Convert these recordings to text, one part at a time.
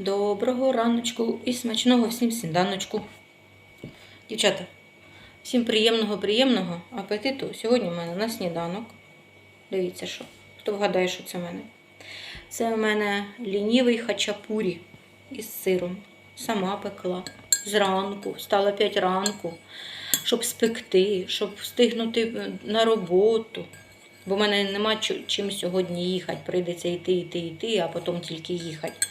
Доброго раночку і смачного всім сніданочку. Дівчата, всім приємного, приємного апетиту. Сьогодні в мене на сніданок. Дивіться, що. Хто вгадає, що це в мене? Це в мене лінівий хачапурі із сиром. Сама пекла. Зранку, встала 5 ранку, щоб спекти, щоб встигнути е, на роботу. Бо в мене нема чим сьогодні їхати. Прийдеться йти, йти, йти, а потім тільки їхати.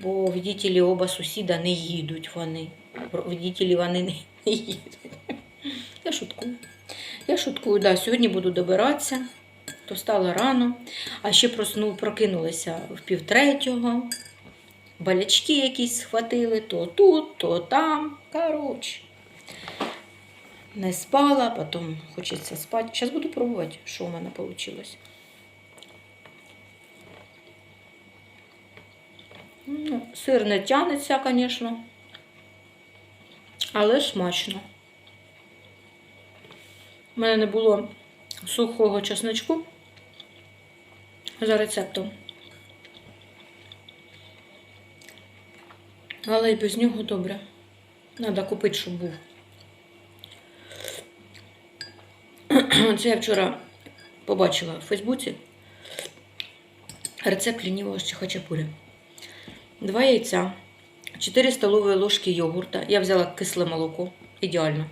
Бо водітелі оба сусіда не їдуть вони. Водітелі вони не, їдуть. Я шуткую. Я шуткую, да, сьогодні буду добиратися, то встала рано, а ще просну, прокинулася в півтретього. Болячки якісь схватили, то тут, то там. Коротше. Не спала, потім хочеться спати. Зараз буду пробувати, що в мене вийшло. Ну, сир не тянеться, звісно, але смачно. У мене не було сухого чесночку за рецептом. Але і без нього добре. Треба купити, щоб був. Це я вчора побачила в Фейсбуці рецепт лінівого хачапурі. Два яйця, 4 столові ложки йогурта. Я взяла кисле молоко, ідеально.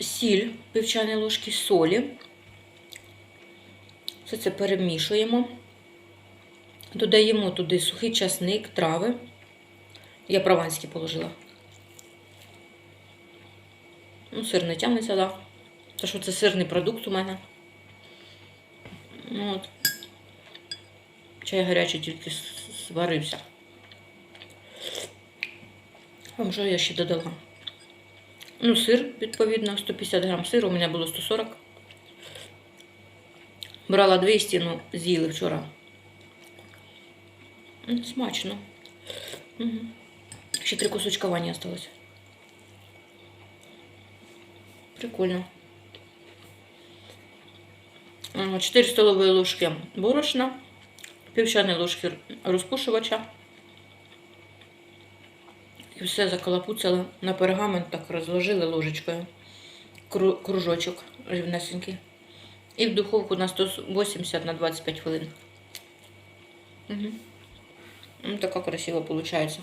Сіль, пів ложки солі. Все це перемішуємо. Додаємо туди сухий часник, трави. Я прованські положила. Ну, сир не тягнеться, так. Да. Тому що це сирний продукт у мене. Ну, от. Чай гарячий тільки сварився. Вам що я ще додала? Ну, сир, відповідно, 150 грам сиру, у мене було 140. Брала 200, ну, з'їли вчора. Смачно. Угу. Ще три кусочка вані осталось. Прикольно. 4 столові ложки борошна, пів чайної ложки розпушувача. І все заколопуцали на пергамент, так розложили ложечкою. Кружочок рівнесенький. І в духовку на 180 на 25 хвилин. Угу. Ну, така красиво получается.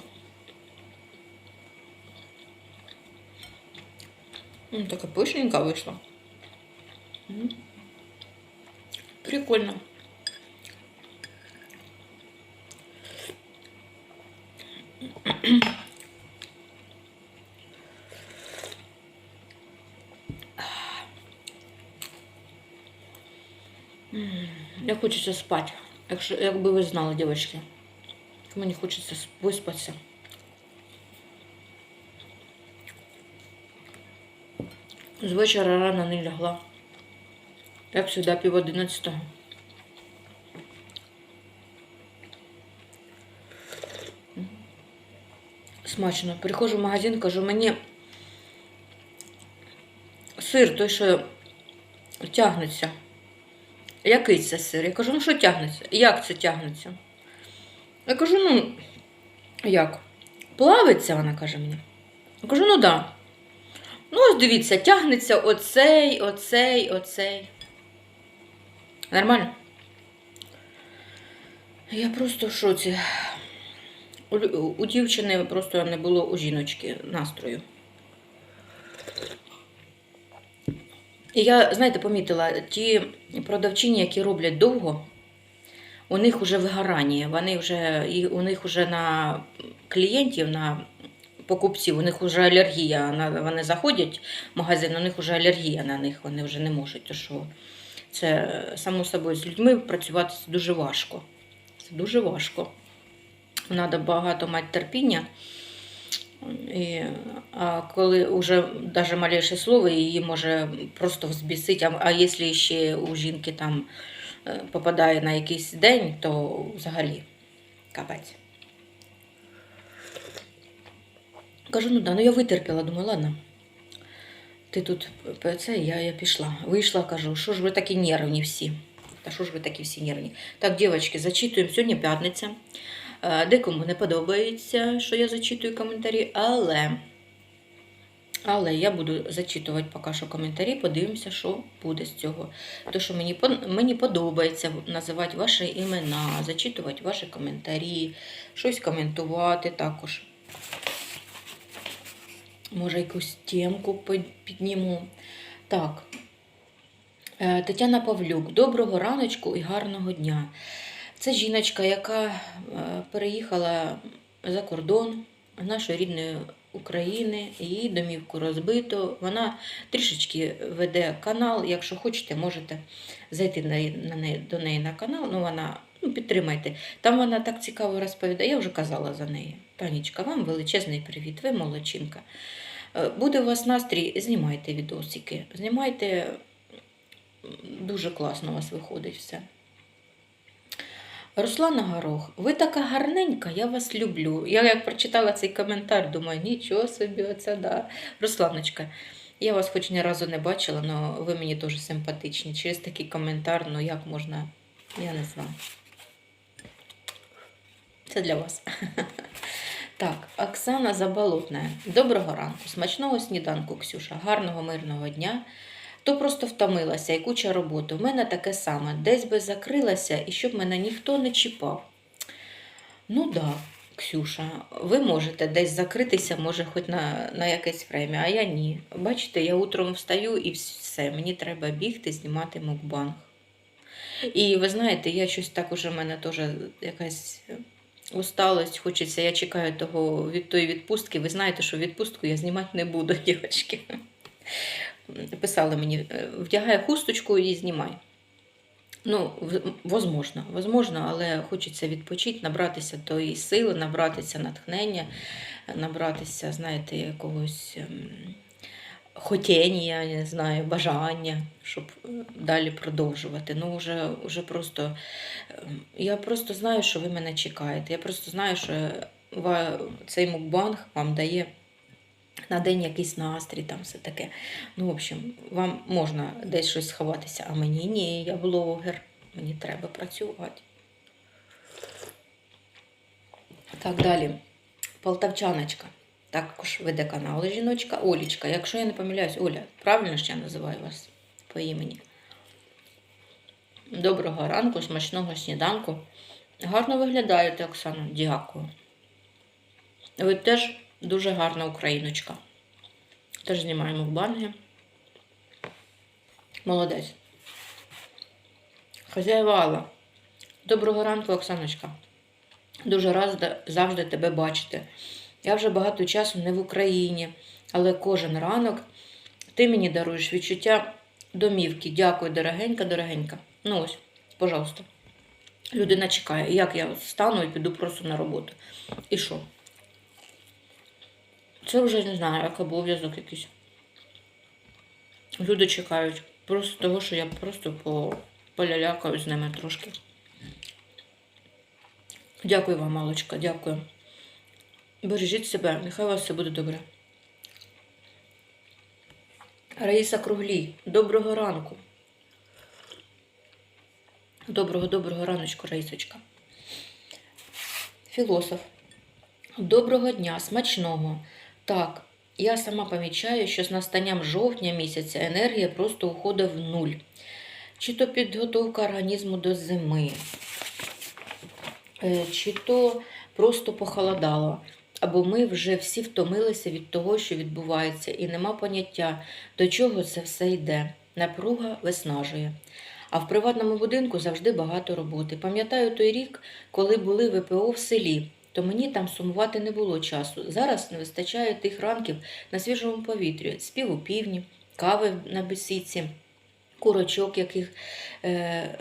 Ну, така пышненько вийшла. М. Прикольно. Я хочеться спати. Якщо, якби ви знали, дівчатки. Мені хочеться виспатися. З вечора рано не лягла. Як завжди, пів одинадцятого. Смачно. Приходжу в магазин, кажу, мені сир той, що тягнеться. Який це сир? Я кажу, ну що тягнеться? Як це тягнеться? Я кажу, ну, як? Плавиться, вона каже мені. Я кажу, ну да. Ну, ось дивіться, тягнеться оцей, оцей, оцей. Нормально? Я просто в шоці. У, у дівчини просто не було у жіночки настрою. І я, знаєте, помітила, ті продавчині, які роблять довго, у них вже вигорання, вони вже, і у них вже на клієнтів, на покупців, у них вже алергія. Вони заходять в магазин, у них вже алергія на них, вони вже не можуть. То що це само собою з людьми працювати дуже важко. Це дуже важко. Треба багато мати терпіння. І, а коли вже навіть малейше слово, її може просто взбісити. А, а якщо ще у жінки там е, попадає на якийсь день, то взагалі капець. Кажу, ну да, ну я витерпіла, думаю, ладно. Ти тут це, я, я пішла. Вийшла, кажу, що ж ви такі нервні всі. Та що ж ви такі всі нервні? Так, дівчатки, зачитуємо сьогодні п'ятниця. Е, Декому не подобається, що я зачитую коментарі, але, але я буду зачитувати поки що коментарі, подивимося, що буде з цього. Тому що мені, мені подобається називати ваші імена, зачитувати ваші коментарі, щось коментувати також. Може, якусь темку підніму. Так. Е, Тетяна Павлюк, доброго раночку і гарного дня. Це жіночка, яка е, переїхала за кордон нашої рідної України, її домівку розбито. Вона трішечки веде канал. Якщо хочете, можете зайти на, неї, до неї на канал. Ну, вона ну, підтримайте. Там вона так цікаво розповідає. Я вже казала за неї. Танечка, вам величезний привіт, ви молодчинка. Е, Буде у вас настрій, знімайте відосики. Знімайте, дуже класно у вас виходить все. Руслана Горох, ви така гарненька, я вас люблю. Я як прочитала цей коментар, думаю, нічого собі, оце да. Русланочка, я вас хоч ні разу не бачила, але ви мені дуже симпатичні. Через такий коментар, ну як можна, я не знаю. Це для вас. Так, Оксана Заболотна. Доброго ранку, смачного сніданку, Ксюша, гарного мирного дня. То просто втомилася і куча роботи. У мене таке саме. Десь би закрилася і щоб мене ніхто не чіпав. Ну да, Ксюша, ви можете десь закритися, може, хоч на, на якесь время, а я ні. Бачите, я утром встаю і все, мені треба бігти, знімати мукбанг. І ви знаєте, я щось так уже в мене теж якась усталость, хочеться, я чекаю того від тої відпустки. Ви знаєте, що відпустку я знімати не буду, дівчатки. Писали мені, е, вдягай хусточку і знімай. Ну, возможно, возможно, але хочеться відпочити, набратися тої сили, набратися натхнення, набратися, знаєте, якогось ем, хотіння, я не знаю, бажання, щоб е, далі продовжувати. Ну, вже, вже просто ем, я просто знаю, що ви мене чекаєте. Я просто знаю, що цей мукбанг вам дає на день якийсь настрій, там все таке. Ну, в общем, вам можна десь щось сховатися, а мені ні, я блогер, мені треба працювати. Так, далі. Полтавчаночка. Також веде канал жіночка. Олічка. Якщо я не помиляюсь, Оля, правильно ж я називаю вас по імені. Доброго ранку, смачного сніданку. Гарно виглядаєте, Оксана. Дякую. Ви теж дуже гарна україночка. Теж знімаємо в банги. Молодець. Хазяєва Алла. Доброго ранку, Оксаночка. Дуже рада завжди тебе бачити. Я вже багато часу не в Україні, але кожен ранок ти мені даруєш відчуття домівки. Дякую, дорогенька, дорогенька. Ну ось, пожалуйста. Людина чекає, як я стану і піду просто на роботу. І що? Це вже не знаю, як обов'язок якийсь. Люди чекають. Просто того, що я просто по, полялякаю з ними трошки. Дякую вам, малочка, дякую. Бережіть себе, нехай у вас все буде добре. Раїса Круглій, доброго ранку. Доброго, доброго раночку, Раїсочка. Філософ. Доброго дня, смачного. Так, я сама помічаю, що з настанням жовтня місяця енергія просто уходить в нуль. Чи то підготовка організму до зими, е, чи то просто похолодало. Або ми вже всі втомилися від того, що відбувається, і нема поняття, до чого це все йде. Напруга виснажує. А в приватному будинку завжди багато роботи. Пам'ятаю той рік, коли були ВПО в селі, то мені там сумувати не було часу. Зараз не вистачає тих ранків на свіжому повітрі, співу півні, кави на бесідці, курочок, яких е,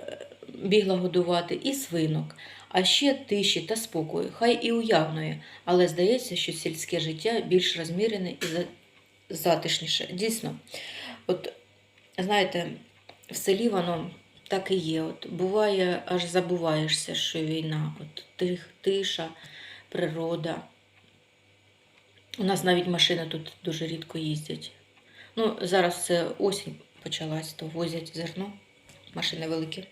бігла годувати, і свинок. А ще тиші та спокою, хай і уявної, але здається, що сільське життя більш розмірене і затишніше. Дійсно, от знаєте, в селі воно так і є. От буває, аж забуваєшся, що війна, от тих, тиша, природа. У нас навіть машини тут дуже рідко їздять. Ну, Зараз це осінь почалась, то возять зерно, машини великі.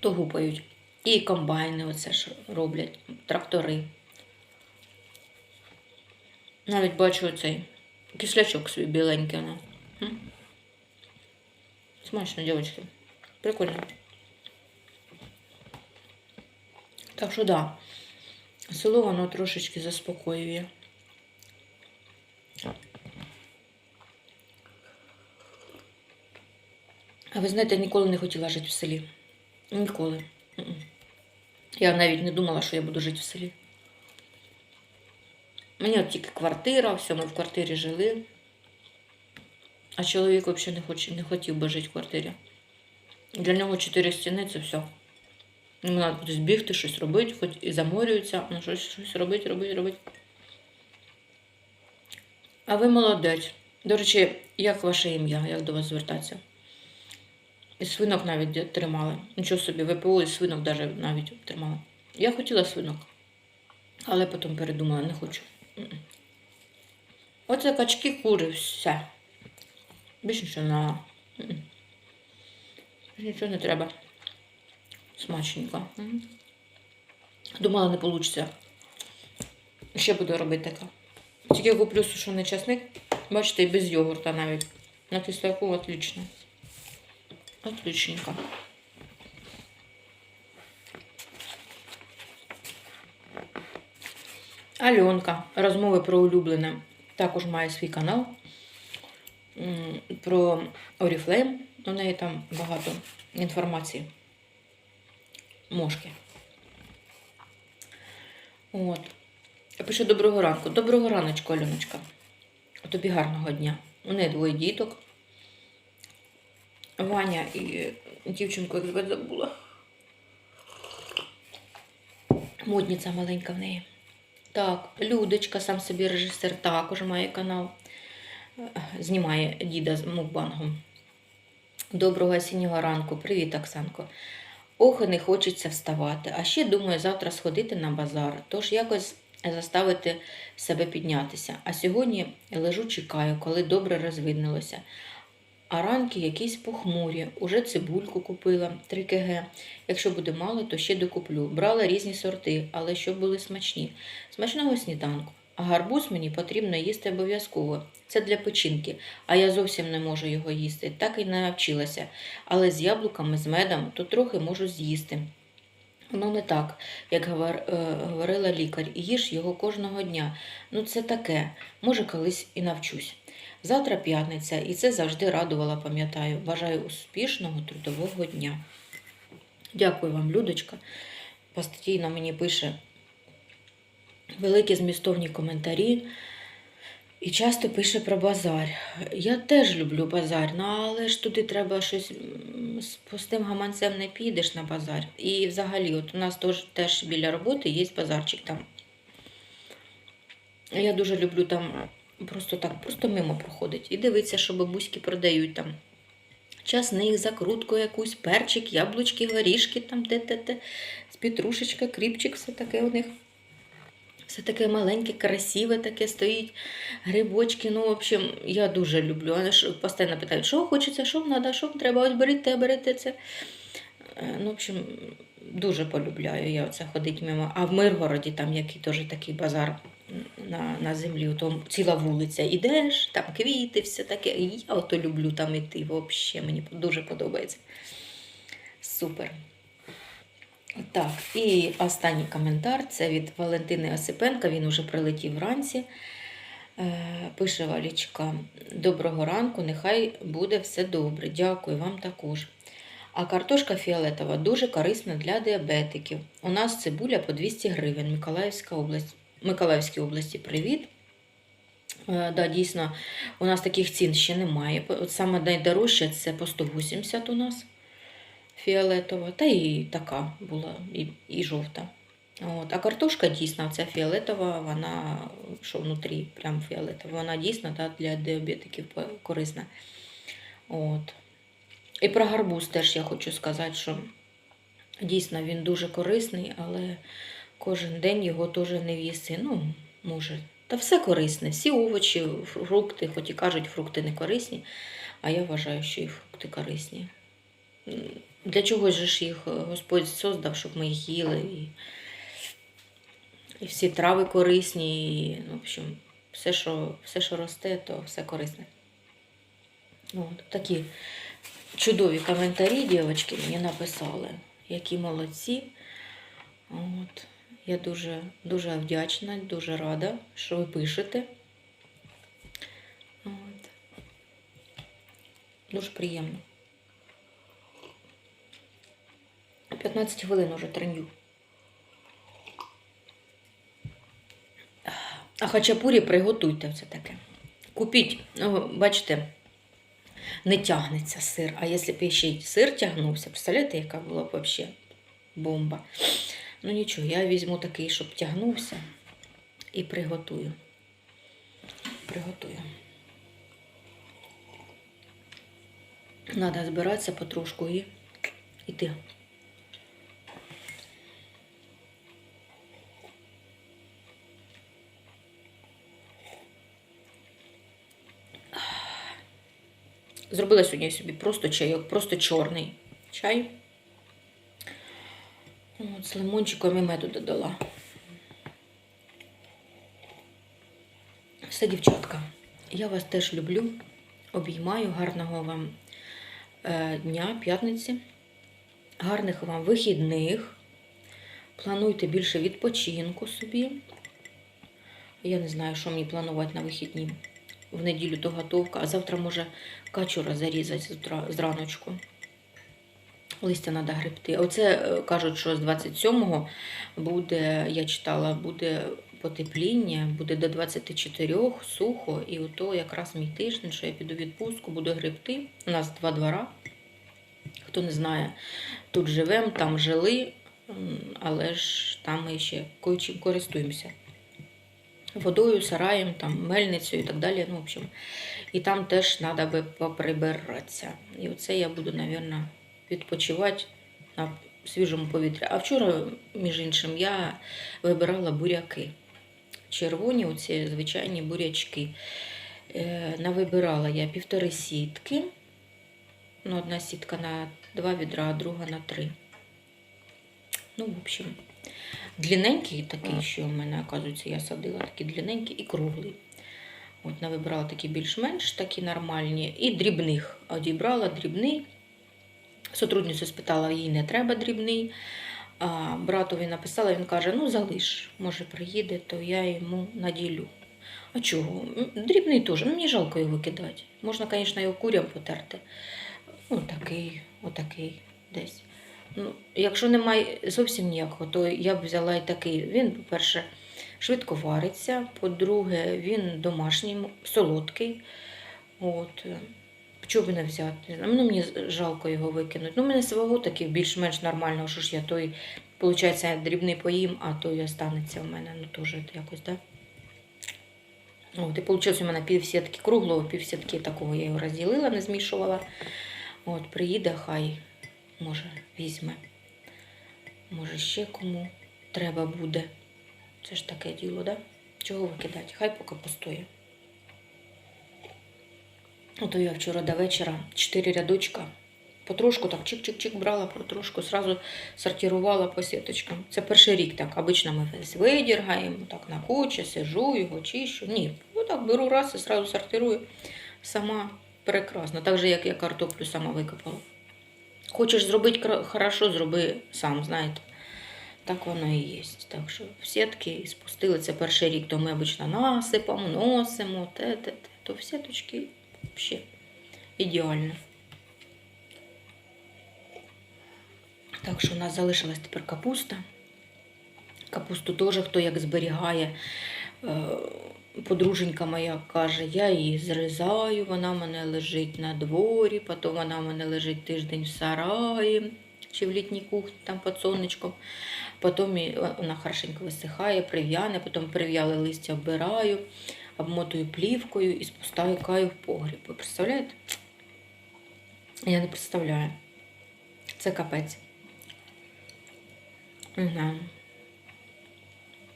То гупають. І комбайни оце ж роблять, трактори. Навіть бачу оцей кислячок свій біленький. Ну. Смачно, дівчатки. Прикольно. Так що да, село воно трошечки заспокоює. А ви знаєте, я ніколи не хотіла жити в селі. Ніколи. Я навіть не думала, що я буду жити в селі. Мені от тільки квартира, все, ми в квартирі жили. А чоловік взагалі не, хоче, не хотів би жити в квартирі. Для нього чотири стіни це все. Йому треба кудись бігти, щось робити, хоч і заморюється, ну щось, щось робити, робити, робити. А ви молодець. До речі, як ваше ім'я, як до вас звертатися? І свинок навіть тримали. Нічого собі, ВПО і свинок даже навіть тримали. Я хотіла свинок, але потім передумала, не хочу. Оце качки, кури, все. Більше нічого не. Більше Нічого не треба. Смачненько. Думала, не вийде. Ще буду робити таке. Тільки куплю сушений часник. Бачите, і без йогурта навіть. На кисляку отлично. Отличненько. Альонка. Розмови про улюблене. Також має свій канал. Про Oriflame. У неї там багато інформації. Мошки. От. Пише доброго ранку. Доброго раночку, Альоночка. Тобі гарного дня. У неї двоє діток. Ваня і дівчинку, як звати забула. Модниця маленька в неї. Так, Людочка, сам собі режисер, також має канал. Знімає діда з мукбангом. Доброго осіннього ранку. Привіт, Оксанко. Ох, не хочеться вставати. А ще думаю завтра сходити на базар, тож якось заставити себе піднятися. А сьогодні лежу, чекаю, коли добре розвиднилося. А ранки якісь похмурі. Уже цибульку купила 3 кг. Якщо буде мало, то ще докуплю. Брала різні сорти, але щоб були смачні. Смачного сніданку. Гарбуз мені потрібно їсти обов'язково. Це для печінки, а я зовсім не можу його їсти. Так і не навчилася. Але з яблуками, з медом, то трохи можу з'їсти. Воно не так, як е, говорила лікар, їж його кожного дня. Ну, це таке, може, колись і навчусь. Завтра п'ятниця, і це завжди радувала, пам'ятаю. Бажаю успішного трудового дня. Дякую вам, Людочка. Постійно мені пише великі змістовні коментарі. І часто пише про базар. Я теж люблю базар, ну але ж туди треба щось з пустим гаманцем не підеш на базар. І взагалі, от у нас теж, теж біля роботи є базарчик там. Я дуже люблю там просто так, просто мимо проходить. І дивитися, що бабуськи продають там. Часник, закрутку якусь, перчик, яблучки, горішки, там те-те-те, з петрушечка, кріпчик, все таке у них. Все таке маленьке, красиве таке стоїть, грибочки. Ну, в общем, я дуже люблю. Вони ж постійно питають, що хочеться, що треба, що треба, ось беріть те, берете це. Е, Ну, в общем, дуже полюбляю я оце ходити мимо. А в Миргороді там який теж такий базар на, на землі, то ціла вулиця. Ідеш, там квіти, все таке. Я ото люблю там іти. Взагалі, мені дуже подобається. Супер. Так, і останній коментар це від Валентини Осипенка. Він уже прилетів вранці. Е, Пише Валічка: Доброго ранку, нехай буде все добре. Дякую вам також. А картошка фіолетова дуже корисна для диабетиків. У нас цибуля по 200 гривень. Миколаївська область. Миколаївській області привіт. Е, Да, дійсно, у нас таких цін ще немає. От саме найдорожча це по 180 у нас фіолетова, та і така була, і, і жовта. От. А картошка дійсно, ця фіолетова, вона що внутрі, прям фіолетова, вона дійсно да, для діабетиків корисна. От. І про гарбуз теж я хочу сказати, що дійсно він дуже корисний, але кожен день його теж не в'їси. Ну, може. Та все корисне, всі овочі, фрукти, хоч і кажуть, фрукти не корисні, а я вважаю, що і фрукти корисні. Для чого ж ж їх е, Господь создав, щоб ми їх їли. І, і всі трави корисні, і, ну, в общем, все, що, все, що росте, то все корисне. От, такі чудові коментарі, дівчатки, мені написали, які молодці. От. Я дуже, дуже вдячна, дуже рада, що ви пишете. От. Дуже приємно. 15 хвилин уже треню. А хачапурі приготуйте це таке. Купіть, ну, бачите, не тягнеться сир. А якщо б ще й сир тягнувся, представляєте, яка була б взагалі бомба. Ну нічого, я візьму такий, щоб тягнувся, і приготую. Приготую. Надо збиратися потрошку і йти. Зробила сьогодні собі просто чайок, просто чорний чай. От, з лимончиком і меду додала. Все, дівчатка, я вас теж люблю. Обіймаю гарного вам е, дня, п'ятниці, гарних вам вихідних. Плануйте більше відпочинку собі. Я не знаю, що мені планувати на вихідні. В неділю то готовка, а завтра може качура зарізати зраночку. Листя треба гребти. Оце е, кажуть, що з 27-го буде, я читала, буде потепління, буде до 24 сухо, і ото якраз мій тиждень, що я піду в відпустку, буду гребти. У нас два двора. Хто не знає, тут живемо, там жили, але ж там ми ще кое-чим користуємося. Водою, сараєм, там, мельницею і так далі. Ну, в общем, і там теж треба би поприбиратися. І оце я буду, мабуть, відпочивати на свіжому повітрі. А вчора, між іншим, я вибирала буряки. Червоні, оці звичайні бурячки. Е, навибирала я півтори сітки. Ну, одна сітка на два відра, а друга на три. Ну, в общем, длинненький такий, що в мене, оказується, я садила, такий длинненький і круглий. От навибрала такі більш-менш такі нормальні. І дрібних одібрала дрібний. Сотрудницю спитала, їй не треба дрібний. А братові написала, він каже: ну залиш, може приїде, то я йому наділю. А чого? Дрібний теж, ну мені жалко його викидати. Можна, звісно, його курям потерти. Ну, такий, отакий десь. Ну, якщо немає зовсім ніякого, то я б взяла і такий. Він, по-перше, швидко вариться, по-друге, він домашній, солодкий. От. е, Чого б не взяти? Ну, мені жалко його викинути. Ну, мене свого такий більш-менш нормального, що ж я той, виходить, дрібний поїм, а той останеться в мене. Ну, теж якось, так? Да? От, і вийшло у мене пів сітки круглого, пів сітки такого я його розділила, не змішувала. От, приїде, хай, може, візьме. Може, ще кому треба буде. Це ж таке діло, да? Чого викидати? Хай поки постоє. Ото я вчора до вечора чотири рядочка. Потрошку так чик-чик-чик брала, потрошку, сразу сортувала по сіточкам. Це перший рік так. Обично ми весь видіргаємо, так на кучі, сижу його, чищу. Ні, отак беру раз і сразу сортирую. Сама прекрасно. Так же, як я картоплю сама викопала. Хочеш зробити хорошо, зроби сам, знаєте. Так воно і є. Так що в сітки спустили це перший рік, то ми обично насипом, носимо, те, те, те. То в сіточки взагалі ідеально. Так що у нас залишилась тепер капуста. Капусту теж хто як зберігає. Е, Подруженька моя каже, я її зрізаю, вона в мене лежить на дворі, потім вона в мене лежить тиждень в сараї чи в літній кухні, там під сонечком. Потім вона хорошенько висихає, прив'яне, потім прив'яле листя оббираю, обмотую плівкою і спускаю каю в погріб. Ви представляєте? Я не представляю. Це капець. Угу.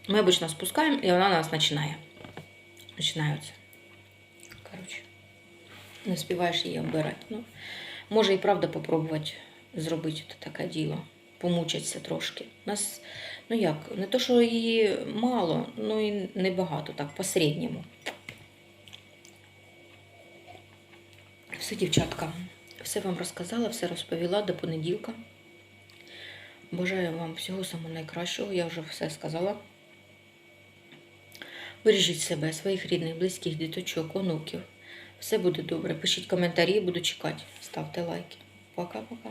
Ми обично спускаємо, і вона нас починає. Починаються. Коротше, не співаєш її обирати. Ну, може і правда попробувати зробити таке діло, помучатися трошки. Нас, ну як, не то, що її мало, ну і небагато, так, по-середньому. Все, дівчатка, все вам розказала, все розповіла до понеділка. Бажаю вам всього самого найкращого, я вже все сказала. Бережіть себе, своїх рідних, близьких, діточок, онуків. Все буде добре. Пишіть коментарі, буду чекати. Ставте лайки. Пока-пока.